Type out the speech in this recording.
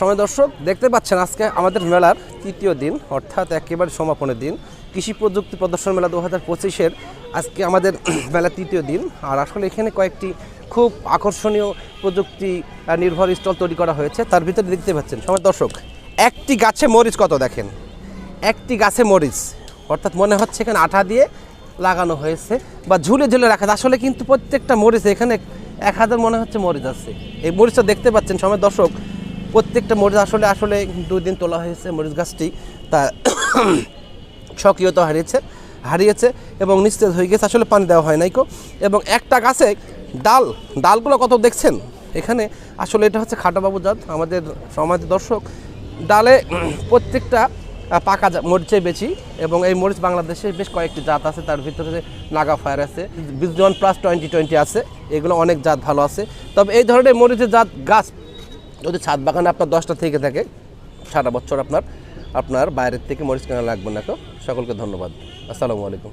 সময় দর্শক, দেখতে পাচ্ছেন আজকে আমাদের মেলার তৃতীয় দিন, অর্থাৎ একেবারে সমাপনের দিন। কৃষি প্রযুক্তি প্রদর্শন মেলা দু হাজার পঁচিশের আজকে আমাদের মেলার তৃতীয় দিন। আর আসলে এখানে কয়েকটি খুব আকর্ষণীয় প্রযুক্তি নির্ভর স্টল তৈরি করা হয়েছে। তার ভিতরে দেখতে পাচ্ছেন, সময় দর্শক, একটি গাছে মরিচ কত দেখেন? একটি গাছে মরিচ, অর্থাৎ মনে হচ্ছে এখানে আঠা দিয়ে লাগানো হয়েছে বা ঝুলে ঝুলে রাখা আসলে কিন্তু প্রত্যেকটা মরিচ এখানে এক হাজার মনে হচ্ছে মরিচ আছে। এই মরিচটা দেখতে পাচ্ছেন, সময় দর্শক প্রত্যেকটা মরিচ আসলে আসলে দুই দিন তোলা হয়েছে মরিচ গাছটি। তা সক্রিয়তা হারিয়েছে হারিয়েছে এবং নিস্তেজ হয়ে গেছে, আসলে পানি দেওয়া হয় নাই কো। এবং একটা গাছে ডাল, ডালগুলো কত দেখছেন? এখানে আসলে এটা হচ্ছে খাটাবাবু জাত, আমাদের সমাজের দর্শক। ডালে প্রত্যেকটা পাকা মরিচে বেশি এবং এই মরিচ বাংলাদেশে বেশ কয়েকটি জাত আছে, তার ভিতরে নাগা ফায়ার আছে বিজন প্লাস টোয়েন্টি টোয়েন্টি আছে, এগুলো অনেক জাত ভালো আছে। তবে এই ধরনের মরিচের জাত গাছ যদি ছাদ বাগানে আপনার দশটা থেকে থাকে, সারা বছর আপনার আপনার বাইরের থেকে মরিচ কেনা লাগবে না সকলকে ধন্যবাদ। আসসালামু আলাইকুম।